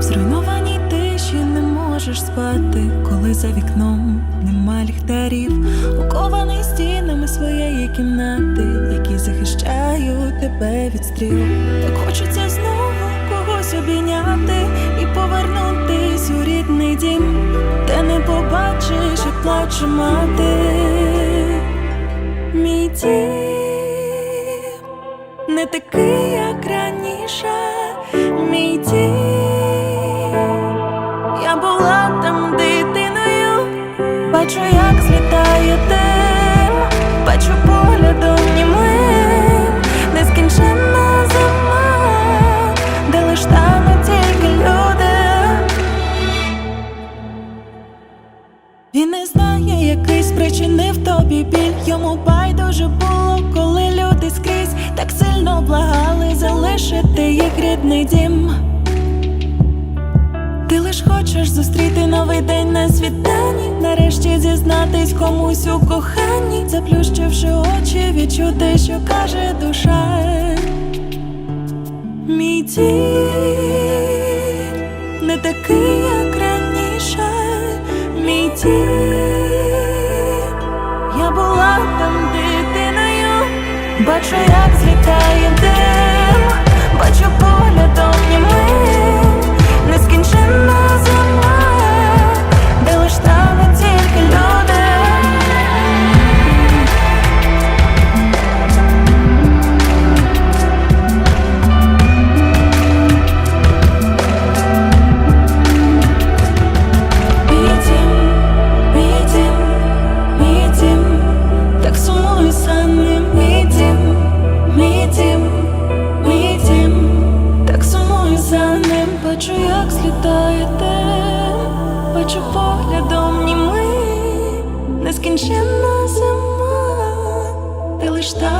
Зруйнованій тиші не можеш спати, коли за вікном нема ліхтарів, укований стінами своєї кімнати, які захищають тебе від стріл. Так хочеться знову когось обійняти і повернутись у рідний дім, де не побачиш, як плаче мати. Мій дім не такий, як раніше, мій дім. Я була там дитиною, бачу, як злітає дим, бачу поглядом німим, тобі біль. Йому байдуже було, коли люди скрізь так сильно благали залишити їх рідний дім. Ти лиш хочеш зустріти новий день на світанні, нарешті зізнатись комусь у коханні, заплющивши очі, відчути, що каже душа. Мій дім не такий, як раніше, мій дім. Бачу, як злітає дим, як бачу поглядом німим, нескінченна зима, ти лиш люди.